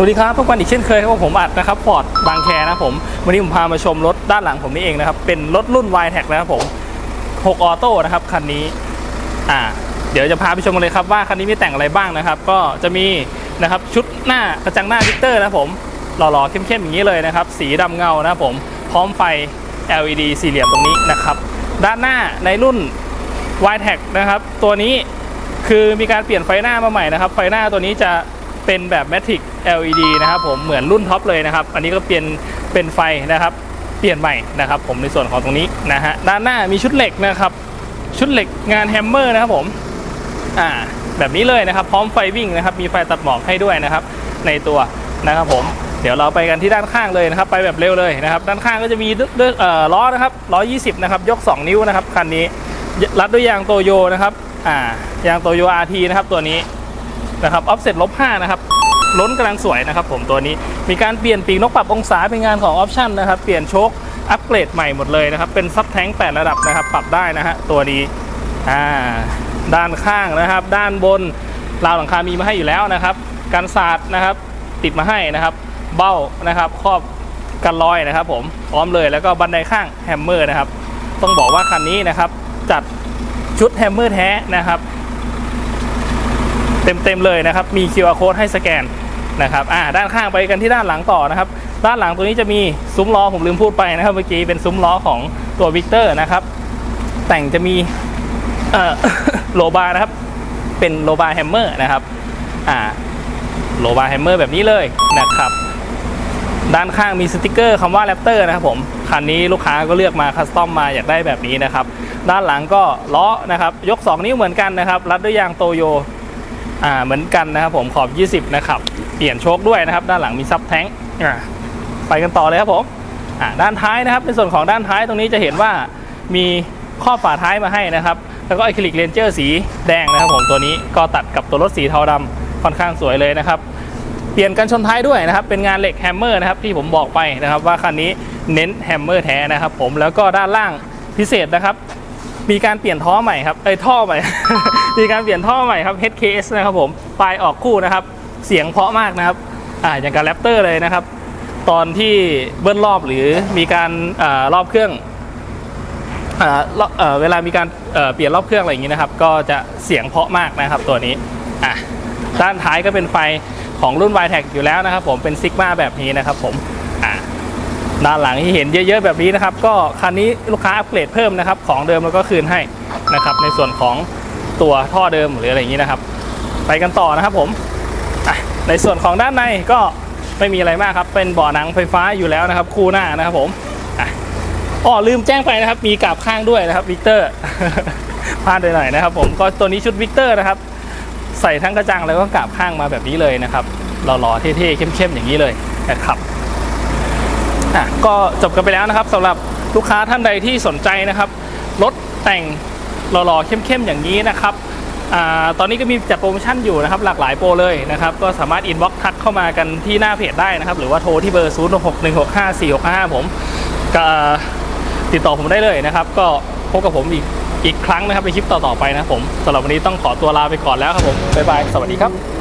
สวัสดีครับพบกันอีกเช่นเคยครับผมอัดนะครับฟอร์ดบางแคนะผมวันนี้ผมพามาชมรถด้านหลังผมนี่เองนะครับ เป็นรถรุ่น y t e c นะครับผม 6 ออโต้นะครับคันนี้อ่าเดี๋ยวจะพาไปชมกันเลยครับว่าคันนี้มีแต่งอะไรบ้างนะครับ ก็จะมีนะครับชุดหน้ากระจังหน้าวิกเตอร์นะผมหล่อๆเข้มๆอย่างนี้เลยนะครับ สีดำเงานะครับผมพร้อมไฟ LED สี่เหลี่ยมตรงนี้นะครับ ด้านหน้าในรุ่น y t e c นะครับตัวนี้คือมีการเปลี่ยนไฟหน้ามาใหม่นะครับ ไฟหน้าตัวนี้จะ เป็นแบบ Matrix LED นะครับผมเหมือนรุ่นท็อปเลยนะครับ อันนี้ก็เปลี่ยนเป็นไฟนะครับ เปลี่ยนใหม่นะครับผมในส่วนของตรงนี้นะฮะด้านหน้ามีชุดเหล็กนะครับ ชุดเหล็กงานแฮมเมอร์นะครับผมอ่าแบบนี้เลยนะครับ พร้อมไฟวิ่งนะครับ มีไฟตัดหมอกให้ด้วยนะครับ ในตัวนะครับผมเดี๋ยวเราไปกันที่ด้านข้างเลยนะครับ ไปแบบเร็วเลยนะครับ ด้านข้างก็จะมีเล้อนะครับล้อ20 นะครับ ยก 2 นิ้วนะครับคันนี้รัดด้วยยางโตโยนะครับอ่ายางโตโย RT นะครับตัวนี้ นะครับออฟเซ็ตลบ5นะครับล้นกำลังสวยนะครับผมตัวนี้มีการเปลี่ยนปีกนกปรับองศาเป็นงานของออปชั่นนะครับเปลี่ยนโชคอัปเกรดใหม่หมดเลยนะครับเป็นซับแท้ง8ระดับนะครับปรับได้นะฮะตัวนี้อ่าด้านข้างนะครับ ด้านบนราวหลังคามีมาให้อยู่แล้วนะครับกันศาสตร์นะครับติดมาให้นะครับ เบ้านะครับครอบกันรอยนะครับ ผมพร้อมเลยแล้วก็บันไดข้างแฮมเมอร์นะครับ ต้องบอกว่าคันนี้นะครับจัดชุดแฮมเมอร์แท้นะครับ เต็มๆเลยนะครับ มี QR code ให้สแกนนะครับอ่าด้านข้างไปกันที่ด้านหลังต่อนะครับ ด้านหลังตัวนี้จะมีซุ้มล้อผมลืมพูดไปนะครับเมื่อกี้เป็นซุ้มล้อของตัววิกเตอร์นะครับ แต่งจะมีเอ่อโลบาร์นะครับ เป็นโลบาร์แฮมเมอร์นะครับอ่าโลบาร์แฮมเมอร์แบบนี้เลยนะครับ ด้านข้างมีสติกเกอร์คำว่าแรปเตอร์นะครับผมคันนี้ลูกค้าก็เลือกมาคัสตอมมาอยากได้แบบนี้นะครับ ด้านหลังก็ล้อนะครับ ยก 2 นิ้วเหมือนกันนะครับ รัดด้วยยางโตโย อ่าเหมือนกันนะครับผมขอบ 20 นะครับ เปลี่ยนโชคด้วยนะครับ ด้านหลังมีซับแท้งอ่าไปกันต่อเลยครับผมอ่าด้านท้ายนะครับ ในส่วนของด้านท้ายตรงนี้จะเห็นว่ามีครอบฝาท้ายมาให้นะครับ แล้วก็อะคริลิกเลนเจอร์สีแดงนะครับผมตัวนี้ก็ตัดกับตัวรถสีเทาดำค่อนข้างสวยเลยนะครับ เปลี่ยนกันชนท้ายด้วยนะครับ เป็นงานเหล็กแฮมเมอร์นะครับที่ผมบอกไปนะครับว่าคันนี้เน้นแฮมเมอร์แท้นะครับผมแล้วก็ด้านล่างพิเศษนะครับ มีการเปลี่ยนท่อใหม่ครับเอ้ยท่อใหม่ มีการเปลี่ยนท่อใหม่ครับ HKS นะครับผมปลายออกคู่นะครับ เสียงเพราะมากนะครับอ่าอย่างกับแรปเตอร์เลยนะครับ ตอนที่เบิ้ลรอบหรือมีการอารอบเครื่องอ่าเอ่อเวลามีการเอ่อเปลี่ยนรอบเครื่องอะไรอย่างนี้นะครับ ก็จะเสียงเพาะมากนะครับตัวนี้อะด้านท้ายก็เป็นไฟของรุ่น y t e c อยู่แล้วนะครับผมเป็นซิกมาแบบนี้นะครับผม ด้านหลังที่เห็นเยอะๆแบบนี้นะครับ ก็คันนี้ลูกค้าอัปเกรดเพิ่มนะครับ ของเดิมแล้วก็คืนให้นะครับ ในส่วนของตัวท่อเดิมหรืออะไรอย่างนี้นะครับ ไปกันต่อนะครับผมในส่วนของด้านในก็ไม่มีอะไรมากครับ เป็นเบาะหนังไฟฟ้าอยู่แล้วนะครับ คู่หน้านะครับผมอ๋อลืมแจ้งไปนะครับ มีกราบข้างด้วยนะครับวิกเตอร์พลาดไปหน่อยนะครับ ผมก็ตัวนี้ชุดวิกเตอร์นะครับ ใส่ทั้งกระจังแล้วก็กราบข้างมาแบบนี้เลยนะครับหล่อๆเท่ๆเข้มๆอย่างนี้เลยนะครับ อะก็จบกันไปแล้วนะครับสำหรับลูกค้าท่านใดที่สนใจนะครับรถแต่งหล่อๆเข้มๆอย่างนี้นะครับอ่าตอนนี้ก็มีจัดโปรโมชั่นอยู่นะครับหลากหลายโปรเลยนะครับก็สามารถอินบ็อกทักเข้ามากันที่หน้าเพจได้นะครับ หรือว่าโทรที่เบอร์ 0 6 1 6 5 4 6 5ผมก็ติดต่อผมได้เลยนะครับ ก็พบกับผมอีกอีกครั้งนะครับในคลิปต่อๆไปนะผมสำหรับวันนี้ต้องขอตัวลาไปก่อนแล้วครับผมบ๊ายบายสวัสดีครับ